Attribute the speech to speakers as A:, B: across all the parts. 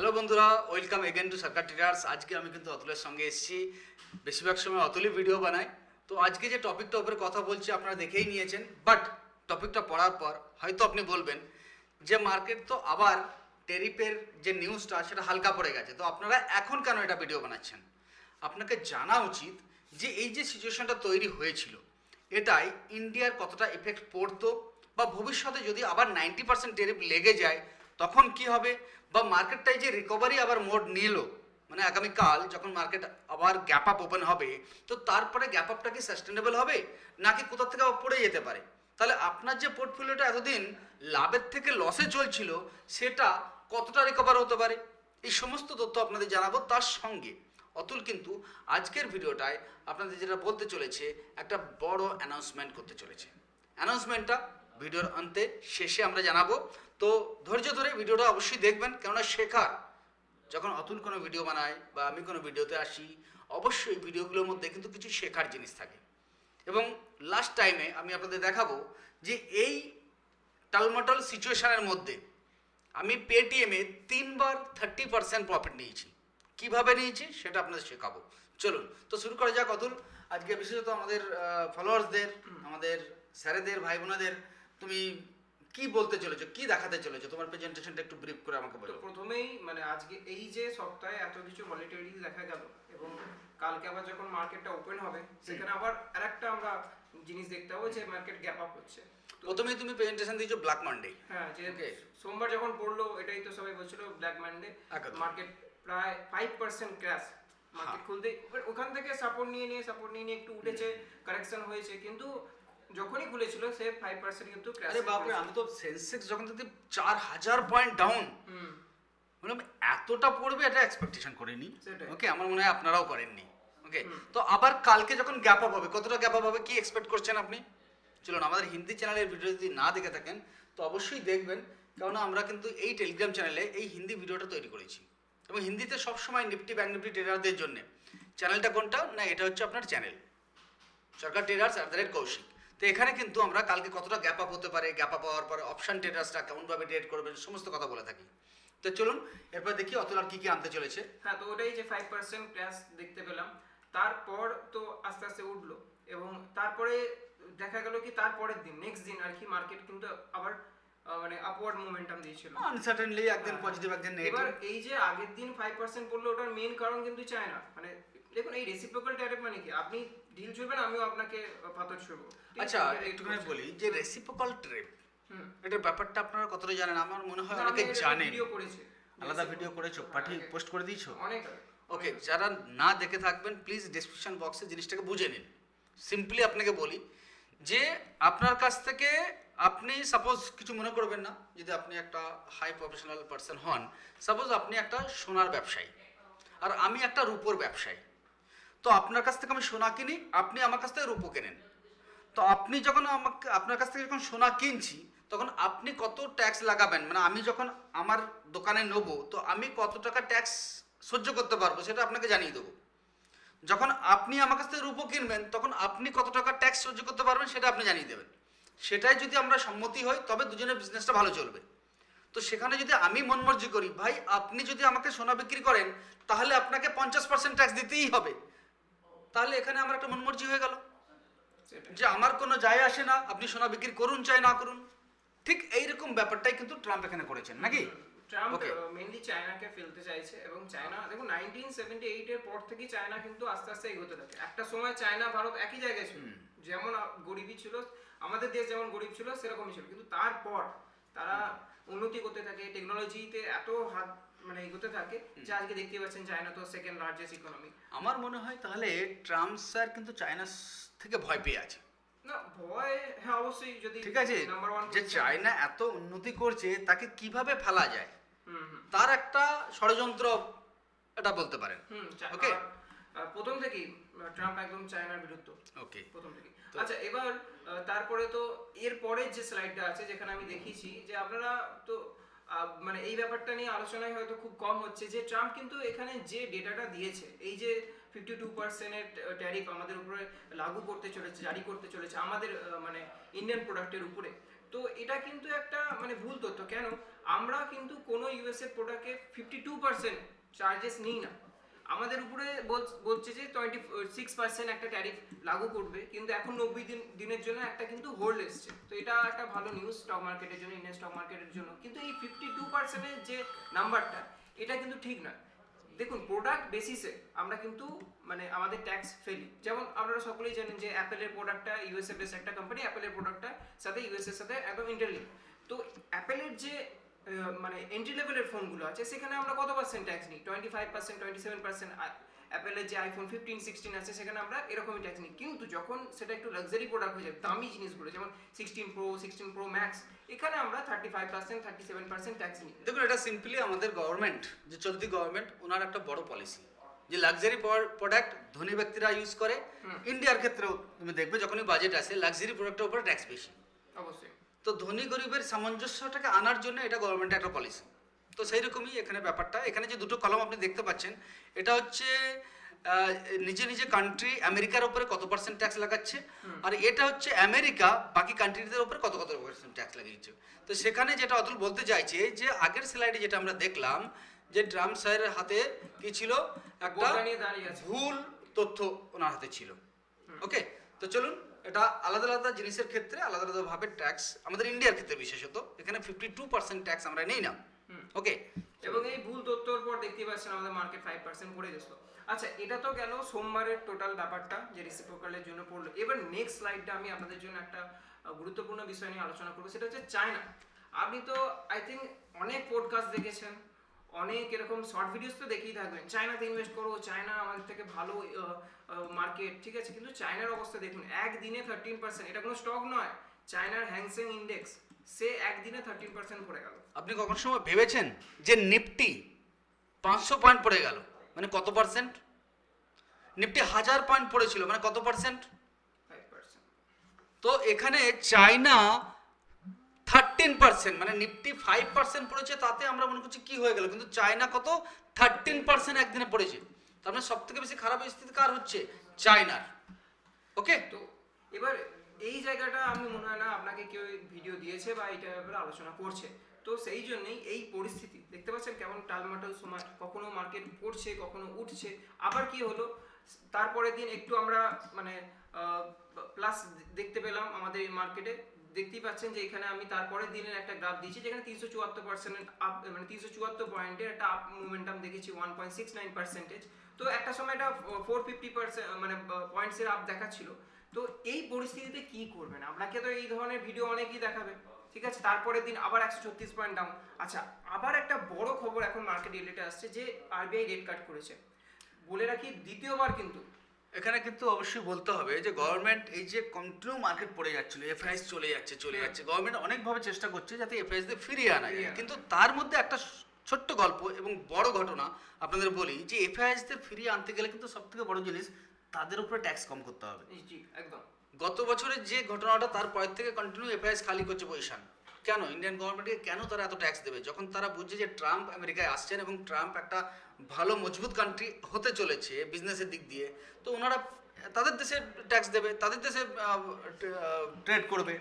A: Hello বন্ধুরা welcome again to Sarkar Traders আজকে আমি কিন্তু অতুলের সঙ্গে এসেছি। বেশিরভাগ সময় অতুলই ভিডিও বানায়। তো আজকে যে টপিকটার উপরে কথা বলছি, আপনারা দেখেই নিয়েছেন। বাট টপিকটা পড়ার পর হয়তো আপনি বলবেন যে মার্কেট তো আবার টেরিপের যে নিউজটা সেটা হালকা পড়ে গেছে। তো আপনারা এখন কেন এটা ভিডিও বানাচ্ছেন? আপনাকে জানা উচিত যে এই যে সিচুয়েশনটা তৈরি হয়েছিল, এটাই ইন্ডিয়ার কতটা এফেক্ট পড়তো? বা ভবিষ্যতে যদি আবার নাইনটি পার্সেন্ট টেরিফ লেগে যায় তখন কি হবে? বা মার্কেটটাই যে রিকভারি আবার মোড নিল মানে আগামীকাল যখন মার্কেট আবার গ্যাপ আপ ওপেন হবে, তো তারপরে গ্যাপ আপটা কি সাস্টেনেবল হবে? নাকি কোথা থেকে পড়ে যেতে পারে? তাহলে আপনার যে পোর্টফোলিওটা এতদিন লাভের থেকে লসে চলছিল, সেটা কতটা রিকভার হতে পারে? এই সমস্ত তথ্য আপনাদের জানাব তার সঙ্গে। অতুল কিন্তু আজকের ভিডিওটায় আপনাদের যেটা বলতে চলেছে, একটা বড় অ্যানাউন্সমেন্ট করতে চলেছে। অ্যানাউন্সমেন্টটা ভিডিওর অন্তে শেষে আমরা জানাব। তো ধৈর্য ধরে ভিডিওটা অবশ্যই দেখবেন, কেননা শেখার, যখন অতুল কোনো ভিডিও বানায় বা আমি কোনো ভিডিওতে আসি, অবশ্যই ভিডিওগুলোর মধ্যে কিন্তু কিছু শেখার জিনিস থাকে। এবং লাস্ট টাইমে আমি আপনাদের দেখাবো যে এই টালমাটাল সিচুয়েশানের মধ্যে আমি পেটিএমে তিনবার থার্টি পার্সেন্ট প্রফিট নিয়েছি। কীভাবে নিয়েছি সেটা আপনাদের শেখাবো। চলুন, তো শুরু করা যাক। অতুল, আজকে বিশেষত আমাদের ফলোয়ার্সদের আমাদের স্যারেদের ভাই বোনেদের তুমি কি বলতে চলেছো? কি দেখাতে চলেছো? তোমার প্রেজেন্টেশনটা একটু ব্রিফ করে আমাকে বলো।
B: প্রথমেই মানে আজকে এই যে সপ্তাহে এত কিছু ভলিটিলিটি দেখা গেল এবং কালকে আবার যখন মার্কেটটা ওপেন হবে সেখানে আবার আরেকটা আমরা জিনিস দেখতে পাবো যে মার্কেট গ্যাপ আপ হচ্ছে।
A: প্রথমেই তুমি প্রেজেন্টেশন দিয়েছ ব্ল্যাক মানডে
B: হ্যাঁ যে সোমবার যখন পড়ল এটাই তো সবাই বলছিল ব্ল্যাক মানডে মার্কেট প্রায় ফাইভ পার্সেন্ট ক্র্যাশ মার্কেট। খুলতে। ওখান থেকে সাপোর্ট নিয়ে নিয়ে সাপোর্ট নিয়ে নিয়ে একটু উঠেছে কারেকশন হয়েছে। কিন্তু যখনই খুলেছিল সে ফাইভ পার্সেন্ট কিন্তু ক্র্যাশ
A: আরে বাপরে আমি তো সেন্সেক্স যখন দেখি চার হাজার পয়েন্ট ডাউন
B: হুম।
A: মানে এতটা পড়বে এটা এক্সপেকটেশন করিনি। ওকে আমার মনে হয় আপনারাও করেননি। ওকে তো আবার কালকে যখন গ্যাপ আপ হবে কতটা গ্যাপ আপ হবে কি এক্সপেক্ট করছেন আপনি? চলুন আমাদের হিন্দি চ্যানেলের ভিডিও যদি না দেখে থাকেন তো অবশ্যই দেখবেন। কেননা আমরা কিন্তু এই টেলিগ্রাম চ্যানেলে এই হিন্দি ভিডিওটা তৈরি করেছি। এবং হিন্দিতে সবসময় নিফটি ব্যাংক নিফটি ট্রেডারদের জন্য। চ্যানেলটা কোনটা? না এটা হচ্ছে আপনার channel Sarkar Traders at the rate Kaushik তো এখানে কিন্তু আমরা কালকে কতটা গ্যাপ আপ হতে পারে গ্যাপ আপ হওয়ার পরে অপশন ট্রেডার্সটা কেমনভাবে ট্রেড করবেন সমস্ত কথা বলে থাকি। তো চলুন এরপর দেখি অতুল আর কি কি আনতে চলেছে।
B: হ্যাঁ তো ওটাই যে ফাইভ পার্সেন্ট ক্র্যাশ দেখতে পেলাম। তারপর তো আস্তে আস্তে উঠল এবং তারপরে দেখা গেল কি তারপরের দিন নেক্সট দিন আর কি মার্কেট কিন্তু আবার মানে আপওয়ার্ড মোমেন্টাম দিয়েছিল।
A: আনসার্টেনলি একদিন
B: হ্যাঁ।
A: পজিটিভ একদিন
B: এবার এই যে আগের দিন ফাইভ পার্সেন্ট পড়ল ওটার মেন কারণ কিন্তু চায়না মানে দেখুন এই রেসিপ্রোকাল ট্যারিফ মানে কি? আপনি ঢিল ছুড়বেন আমিও আপনাকে পাথর ছুড়বো?
A: আচ্ছা একটুখানি বলি যে রেসিপ্রোকাল ট্রেড
B: হুম।
A: এটার ব্যাপারটা আপনারা কতটা জানেন? আমার মনে হয় অনেকে জানেন।
B: ভিডিও করেছে।
A: আলাদা ভিডিও করেছ পাঠিয়ে পোস্ট করে দিয়েছ?
B: অনেক।
A: ওকে যারা না দেখে থাকবেন প্লিজ ডিসক্রিপশন বক্সে জিনিসটাকে বুঝে নিন। সিম্পলি আপনাকে বলি যে আপনার কাছ থেকে আপনি সাপোজ কিছু মনে করবেন না যদি আপনি একটা হাই প্রফেশনাল পার্সন হন সাপোজ আপনি একটা সোনার ব্যবসায়ী। আর আমি একটা রূপোর ব্যবসায়ী। তো আপনার কাছ থেকে আমি সোনা কিনি, আপনি আমার কাছ থেকে রূপো কেনেন। তো আপনি যখন আমাকে, আপনার কাছ থেকে যখন সোনা কিনছি, তখন আপনি কত ট্যাক্স লাগাবেন? মানে আমি যখন আমার দোকানে নেব, তো আমি কত টাকা ট্যাক্স সহ্য করতে পারব সেটা আপনাকে জানিয়ে দেবো। যখন আপনি আমার কাছ থেকে রূপো কিনবেন, তখন আপনি কত টাকা ট্যাক্স সহ্য করতে পারবেন সেটা আপনি জানিয়ে দেবেন। সেটাই যদি আমরা সম্মতি হই, তবে দুজনের বিজনেসটা ভালো চলবে। তো সেখানে যদি আমি মনমর্জি করি, ভাই, আপনি যদি আমাকে সোনা বিক্রি করেন, তাহলে আপনাকে পঞ্চাশ পার্সেন্ট ট্যাক্স দিতেই হবে। তাহলে এখানে আমার একটা মনমর্জি হয়ে গেল। যে আমার কোনো যায় আসে না আপনি সোনা বিক্রি করুন চাই না করুন। ঠিক এইরকম ব্যাপারটাই কিন্তু ট্রাম্প এখানে করেছেন নাকি?
B: ট্রাম্প. মেনলি চায়নাকে ফেলতে চাইছে এবং চায়না দেখুন নাইনটিন সেভেন্টি এইটের পর চায়না কিন্তু আস্তে আস্তে এগোতে থাকে। একটা সময় চায়না ভারত একই জায়গায় ছিল। যেমন গরিবই ছিল আমাদের দেশ যেমন গরিব ছিল সেরকমই ছিল। কিন্তু তারপর তারা উন্নতি করতে থাকে টেকনোলজিতে এত হাত মানে এগোতে থাকে। যে আজকে দেখতে পাচ্ছেন চায়না তো সেকেন্ড লার্জেস্ট ইকোনমি
A: আমার মনে হয় তাহলে ট্রাম্প স্যার কিন্তু চায়না থেকে ভয় পেয়ে আছে।
B: না ভয় হ্যাঁ অবশ্যই যদি
A: ঠিক আছে
B: নাম্বার ওয়ান
A: যে চায়না এত উন্নতি করছে তাকে কীভাবে ফেলা যায়? তার একটা ষড়যন্ত্র এটা বলতে পারেন।
B: আহ, প্রথম থেকেই ট্রাম্প একদম চায়নার বিরুদ্ধে।
A: ওকে
B: প্রথম থেকে
A: তো-
B: আচ্ছা এবার তারপরে তো এর পরের যে স্লাইডটা আছে যেখানে আমি দেখিয়েছি যে আপনারা তো মানে এই ব্যাপারটা নিয়ে আলোচনায় হয়তো খুব কম হচ্ছে যে ট্রাম্প কিন্তু এখানে যে ডেটাটা দিয়েছে, এই যে ফিফটি টু পার্সেন্টের ট্যারিফ আমাদের উপরে লাগু করতে চলেছে, জারি করতে চলেছে, আমাদের মানে ইন্ডিয়ান প্রোডাক্টের উপরে, তো এটা কিন্তু একটা মানে ভুল তথ্য। কেন? আমরা কিন্তু কোনো ইউএসএ প্রোডাক্টে ফিফটি টু পার্সেন্ট চার্জেস নিই না। আমাদের উপরে বলছে যে টোয়েন্টি সিক্স পার্সেন্ট একটা ট্যারিফ লাগু করবে, কিন্তু এখন নব্বই দিন, দিনের জন্য একটা কিন্তু হোল্ড এসছে। তো এটা একটা ভালো নিউজ স্টক মার্কেটের জন্য ইন্ডিয়ান স্টক মার্কেটের জন্য। কিন্তু এই ফিফটি টু পার্সেন্টের যে নাম্বারটা এটা কিন্তু ঠিক নয় দেখুন প্রোডাক্ট বেসিসে আমরা কিন্তু মানে আমাদের ট্যাক্স ফেলি যেমন আপনারা সকলেই জানেন যে অ্যাপেলের প্রোডাক্টটা ইউএসএ বেস একটা কোম্পানি অ্যাপেলের প্রোডাক্টটা সাথে ইউএসএর সাথে একদম ইন্টারলিঙ্ক তো অ্যাপেলের যে মানে এন্ট্রি লেভেলের ফোনগুলো আছে সেখানে আমরা কত পার্সেন্ট ট্যাক্স নিই? Twenty five percent twenty seven percent অ্যাপেলের যে আইফোন ফিফটিন সিক্সটিন আছে সেখানে আমরা এরকমই ট্যাক্স নিই। কিন্তু যখন সেটা একটু লাক্সারি প্রোডাক্ট হয়ে যায় দামি জিনিসগুলো যেমন sixteen pro sixteen pro max এখানে আমরা thirty five percent thirty seven percent tax নিই।
A: দেখুন এটা সিম্পলি আমাদের গভর্নমেন্ট যে চলতি গভর্নমেন্ট ওনার একটা বড় পলিসি যে লাক্সারি প্রোডাক্ট ধনী ব্যক্তিরা ইউজ করে ইন্ডিয়ার ক্ষেত্রেও তুমি দেখবে যখনই বাজেট আসে লাক্সারি প্রোডাক্টের উপরে ট্যাক্স বেশি।
B: অবশ্যই।
A: তো ধনী গরিবের সামঞ্জস্যটাকে আনার জন্য এটা গভর্নমেন্টের একটা পলিসি তো সেই রকমই এখানে ব্যাপারটা। এখানে যে দুটো কলম আপনি দেখতে পাচ্ছেন এটা হচ্ছে নিজে নিজে কান্ট্রি আমেরিকার উপরে কত পার্সেন্ট ট্যাক্স লাগাচ্ছে আর এটা হচ্ছে আমেরিকা বাকি কান্ট্রিদের উপরে কত কত পার্সেন্ট ট্যাক্স লাগিয়েছে। তো সেখানে যেটা অতুল বলতে চাইছে যে আগের স্লাইডে যেটা আমরা দেখলাম যে ট্রাম্প স্যারের হাতে কি ছিল? একটা ভুল তথ্য ওনার হাতে ছিল। ওকে তো চলুন এটা আলাদা আলাদা জিনিসের ক্ষেত্রে আলাদা আলাদা ভাবে ট্যাক্স আমাদের ইন্ডিয়ার ক্ষেত্রে বিশেষত এখানে ফিফটি টু পার্সেন্ট ট্যাক্স আমরা নেই না। ওকে
B: এবং এই ভুল তথ্যর পর দেখতে পাচ্ছেন আমাদের মার্কেট ফাইভ পার্সেন্ট পড়ে গেছিল। আচ্ছা এটা তো গেল সোমবারের টোটাল ব্যাপারটা যে রিসিপ্রোকালের জন্য পড়ল। এবার নেক্সট স্লাইডটা আমি আপনাদের জন্য একটা গুরুত্বপূর্ণ বিষয় নিয়ে আলোচনা করব সেটা হচ্ছে চায়না আপনি তো আই থিঙ্ক অনেক পডকাস্ট দেখেছেন। অনেক এরকম শর্ট ভিডিওস তো দেখেই থাকবেন। চায়নাতে ইনভেস্ট করো চায়না আমাদের থেকে ভালো মার্কেট ঠিক আছে? কিন্তু চায়নার অবস্থা দেখুন একদিনে থার্টিন পার্সেন্ট এটা কোনো স্টক নয়। চায়নার হ্যাংসেং ইন্ডেক্স সে একদিনে থার্টিন পার্সেন্ট পড়ে গেল।
A: আপনি কখন সময় ভেবেছেন যে নিফটি পাঁচশো পয়েন্ট পড়ে গেল? মানে কত পার্সেন্ট নিফটি হাজার পয়েন্ট পড়েছিল মানে কত পার্সেন্ট
B: ফাইভ পার্সেন্ট
A: তো এখানে চায়না থার্টিন পার্সেন্ট মানে নিফটি ফাইভ পার্সেন্ট পড়েছে, তাতে আমরা মনে করছি কি হয়ে গেল? কিন্তু চায়না কত? থার্টিন পার্সেন্ট একদিনে পড়েছে। তার মানে সব থেকে বেশি খারাপ স্থিতি কার হচ্ছে? চায়নার। ওকে?
B: তো এবার এই জায়গাটা আমি মনে হয় না আপনাকে কেউ ভিডিও দিয়েছে বা এটা ব্যাপারে আলোচনা করছে। তো সেই জন্যই এই পরিস্থিতি, দেখতে পাচ্ছেন কেমন টালমাটাল সময়, কখনো মার্কেট পড়ছে, কখনো উঠছে, আবার কি হলো? তারপরের দিন একটু আমরা মানে প্লাস দেখতে পেলাম আমাদের এই মার্কেটে দেখতেই পাচ্ছেন যে এখানে আমি তারপরের দিনের একটা গ্রাফ দিয়েছি যেখানে তিনশো চুয়াত্তর পার্সেন্ট আপ মানে তিনশো চুয়াত্তর পয়েন্টের একটা আপ মুভমেন্টাম দেখেছি one point six nine percentage তো একটা সময় এটা ফোর ফিফটি পার্সেন্ট মানে পয়েন্টসের আপ দেখাচ্ছিল। তো এই পরিস্থিতিতে কি করবেন? আপনাকে তো এই ধরনের ভিডিও অনেকেই দেখাবে, ঠিক আছে? তারপরের দিন আবার একশো ছত্রিশ পয়েন্ট ডাউন আচ্ছা আবার একটা বড় খবর এখন মার্কেট রিলেটে আসছে যে আরবিআই রেট কাট করেছে। বলে রাখি, দ্বিতীয়বার কিন্তু
A: এখানে কিন্তু অবশ্যই বলতে হবে যে গভর্নমেন্ট এই যে কন্টিনিউ মার্কেট পড়ে যাচ্ছিল এফআইএস চলে যাচ্ছে চলে যাচ্ছে গভর্নমেন্ট অনেকভাবে চেষ্টা করছে যাতে এফআইএস দিয়ে ফিরিয়ে আনা যায়। কিন্তু তার মধ্যে একটা ছোট্ট গল্প এবং বড় ঘটনা আপনাদের বলি যে এফআইএস দিয়ে ফিরিয়ে আনতে গেলে কিন্তু সব থেকে বড় জিনিস তাদের উপরে ট্যাক্স কম করতে হবে।
B: জি একদম।
A: গত বছরের যে ঘটনাটা তারপর থেকে কন্টিনিউ এফআইএস খালি করছে পয়সা কেন ইন্ডিয়ান গভর্নমেন্টকে কেন তারা এত ট্যাক্স দেবে? যখন তারা বুঝছে যে ট্রাম্প আমেরিকায় আসছেন এবং ট্রাম্প একটা ভালো মজবুত কান্ট্রি হতে চলেছে বিজনেসের দিক দিয়ে তো ওনারা তাদের দেশে ট্যাক্স দেবে তাদের দেশে ট্রেড করবে।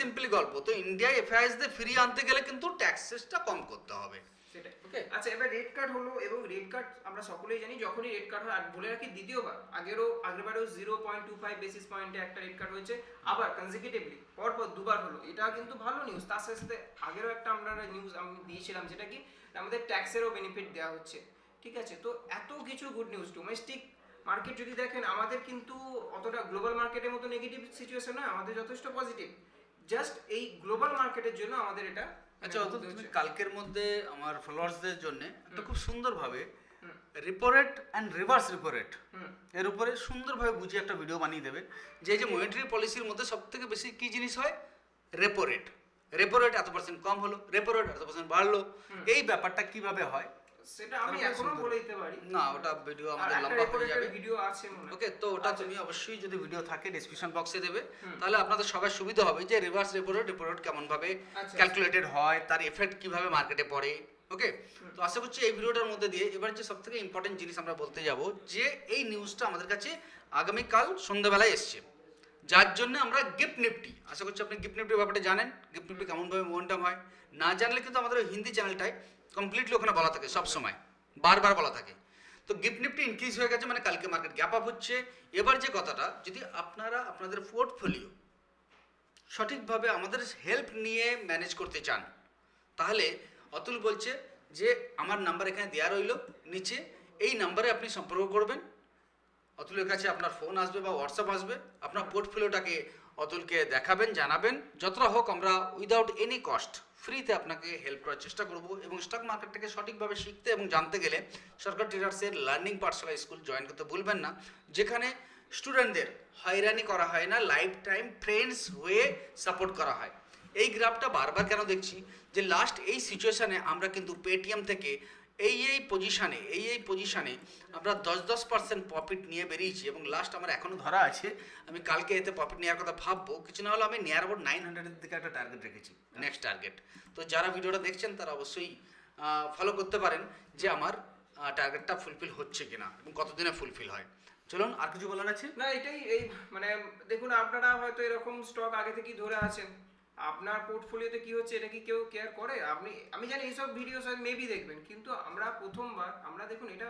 A: সিম্পলি গল্প তো ইন্ডিয়ায় এফআইএস দিয়ে ফিরিয়ে আনতে গেলে কিন্তু ট্যাক্সেসটা কম করতে হবে।
B: সেটাই।
A: Okay.
B: আচ্ছা এবার রেড কার্ড হলো এবং রেড কার্ড আমরা সকলেই জানি যখনই রেড কার্ড হয় আর বলে রাখি দ্বিতীয়বার আগেরও আগেরবারেও zero point two five basis পয়েন্টে একটা রেড কার্ড হয়েছে আবার কনজিকিউটিভলি পরপর দুবার হলো এটা কিন্তু ভালো নিউজ তার সাথে সাথে আগেরও একটা আমরা নিউজ আমি দিয়েছিলাম যেটা কি আমাদের ট্যাক্সেরও বেনিফিট দেওয়া হচ্ছে। ঠিক আছে? তো এত কিছু গুড নিউজ ডোমেস্টিক মার্কেট যদি দেখেন আমাদের কিন্তু অতটা গ্লোবাল মার্কেটের মতো নেগেটিভ সিচুয়েশন নয় আমাদের যথেষ্ট পজিটিভ জাস্ট এই গ্লোবাল মার্কেটের জন্য আমাদের এটা
A: আচ্ছা
B: অর্থাৎ
A: তুমি কালকের মধ্যে আমার ফলোয়ার্সদের জন্য একটা খুব সুন্দরভাবে রিপোরেট অ্যান্ড রিভার্স রিপোরেট এর উপরে সুন্দরভাবে বুঝিয়ে একটা ভিডিও বানিয়ে দেবে। যে এই যে মনিটারি পলিসির মধ্যে সব থেকে বেশি কি জিনিস হয়? রেপো রেট রেপো রেট এত পার্সেন্ট কম হলো রেপো রেট এত পার্সেন্ট বাড়লো। এই ব্যাপারটা কীভাবে হয়?
B: সেটা আমি
A: এখনও
B: বলে দিতে পারি।
A: না ওটা ভিডিও আমাদের লম্বা হয়ে যাবে।
B: ভিডিও আছে মনে
A: ওকে তো ওটা তুমি অবশ্যই যদি ভিডিও থাকে ডেসক্রিপশন বক্সে দেবে। তাহলে আপনাদের সবার সুবিধা হবে যে reverse repo rate repo rate কেমন ভাবে। ক্যালকুলেটেড হয় তার এফেক্ট কীভাবে মার্কেটে পড়ে ওকে তো আশা করছি এই ভিডিওটার মধ্যে দিয়ে এবার যে সব থেকে ইম্পর্টেন্ট জিনিস আমরা বলতে যাব যে এই নিউজটা আমাদের কাছে আগামীকাল সন্ধ্যাবেলায় এসছে। যার জন্য আমরা গিফট নিফটি আশা করছি আপনি গিফট নিফটির ব্যাপারটা জানেন। গিফট নিফটি কেমনভাবে মোমেন্টাম হয়। না জানলে কিন্তু আমাদের হিন্দি চ্যানেলটায় কমপ্লিটলি ওখানে বলা থাকে, সব সময়। বারবার বলা থাকে। তো গিফট নিফটি ইনক্রিজ হয়ে গেছে মানে কালকে মার্কেট গ্যাপ আপ হচ্ছে। এবার যে কথাটা, যদি আপনারা আপনাদের পোর্টফোলিও সঠিকভাবে আমাদের হেল্প নিয়ে ম্যানেজ করতে চান, তাহলে অতুল বলছে যে, আমার নাম্বার এখানে দেওয়া রইল, নিচে এই নাম্বারে আপনি সম্পর্ক করবেন। অতুলের কাছে আপনার ফোন আসবে বা হোয়াটসঅ্যাপ আসবে। আপনার পোর্টফোলিওটাকে অতুলকে দেখাবেন, জানাবেন। যতটা হোক আমরা উইদাউট এনি কস্ট ফ্রিতে আপনাকে হেল্প করার চেষ্টা করব এবং স্টক মার্কেটটাকে সঠিকভাবে শিখতে এবং জানতে গেলে সরকার ট্রেডার্সের লার্নিং পাঠশালা স্কুল জয়েন করতে ভুলবেন না। যেখানে স্টুডেন্টদের হয়রানি করা হয় না লাইফ টাইম ফ্রেন্ডস হয়ে সাপোর্ট করা হয়। এই গ্রাফটা বারবার কেন দেখছি? যে লাস্ট এই সিচুয়েশানে আমরা কিন্তু পেটিএম থেকে এই এই পজিশানে এই এই পজিশানে আমরা দশ দশ পার্সেন্ট প্রফিট নিয়ে বেরিয়েছি এবং লাস্ট আমার এখনও ধরা আছে। আমি কালকে এতে প্রফিট নেওয়ার কথা ভাববো। কিছু না হলে আমি নিয়ার অ্যাবাউট নাইন হান্ড্রেডের দিকে একটা টার্গেট রেখেছি নেক্সট টার্গেট তো যারা ভিডিওটা দেখছেন, তারা অবশ্যই ফলো করতে পারেন যে আমার টার্গেটটা ফুলফিল হচ্ছে কিনা এবং কতদিনে ফুলফিল হয়। চলুন, আর কিছু বলার আছে?
B: না, এটাই, এই মানে দেখুন, আপনারা হয়তো এরকম স্টক আগে থেকেই ধরে আছেন। আপনার পোর্টফোলিওতে কি হচ্ছে? এটা কি কেউ কেয়ার করে? আপনি আমি জানি এইসব ভিডিও মেবি দেখবেন কিন্তু আমরা প্রথমবার আমরা দেখুন এটা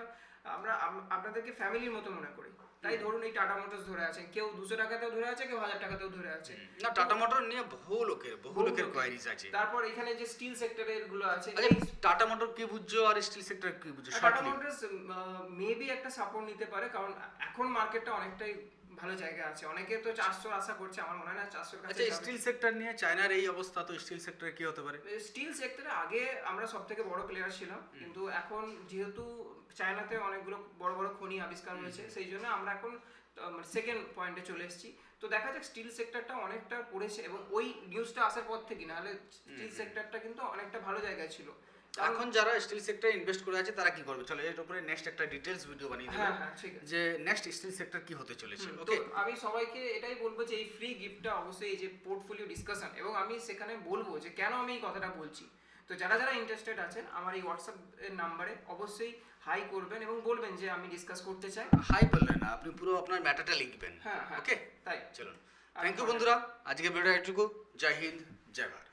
B: আমরা আম- আপনাদেরকে ফ্যামিলির মতো মনে করি। তাই ধরুন এই টাটা মোটরস ধরে আছেন কেউ দুশো টাকাতেও ধরে আছে কেউ হাজার টাকাতেও ধরে আছে।
A: না টাটা মোটর নিয়ে বহু লোকের বহু লোকের কোয়ারিজ আছে।
B: তারপর এখানে যে স্টিল সেক্টরেরগুলো আছে
A: আচ্ছা টাটা মোটর কি বুঝছ আর স্টিল সেক্টর কি বুঝছ?
B: টাটা মোটরস মেবি একটা সাপোর্ট নিতে পারে কারণ এখন মার্কেটটা অনেকটাই ভালো জায়গা আছে। অনেকে তো চারশোর আশা করছে আমার মনে হয় না চারশোর কাছে
A: আচ্ছা স্টিল সেক্টর নিয়ে চায়নার এই অবস্থা তো স্টিল সেক্টরে কি হতে পারে?
B: স্টিল সেক্টরে আগে আমরা সব থেকে বড় প্লেয়ার ছিলাম কিন্তু এখন যেহেতু চায়নাতে অনেকগুলো বড় বড় খনি আবিষ্কার হয়েছে সেই জন্য আমরা এখন সেকেন্ড পয়েন্টে চলে এসেছি। তো দেখা যাক স্টিল সেক্টরটা অনেকটা পড়েছে এবং ওই নিউজটা আসার পর থেকে নাহলে স্টিল সেক্টরটা কিন্তু অনেকটা ভালো জায়গায় ছিল।
A: এখন যারা স্টিল সেক্টরে ইনভেস্ট করে আছে তারা কি করবে? চলো এর উপরে নেক্সট একটা ডিটেলস ভিডিও বানিয়ে
B: হ্যাঁ হ্যাঁ ঠিক
A: যে নেক্সট স্টিল সেক্টর কি হতে চলেছে ওকে
B: আমি সবাইকে এটাই বলব যে এই ফ্রি গিফটটা অবশ্যই এই যে পোর্টফোলিও ডিসকাশন এবং আমি সেখানে বলব যে কেন আমি এই কথাটা বলছি? তো যারা যারা ইন্টারেস্টেড আছেন আমার এই হোয়াটসঅ্যাপ এর নাম্বারে অবশ্যই হাই করবেন এবং বলবেন যে আমি ডিসকাস করতে চাই।
A: হাই বললেন না আপনি পুরো আপনার ম্যাটারটা লিখবেন
B: হ্যাঁ হ্যাঁ
A: ওকে
B: তাই।
A: চলুন। থ্যাংক ইউ বন্ধুরা আজকে ভিডিও এটুকু। জয় হিন্দ জয় ভারত।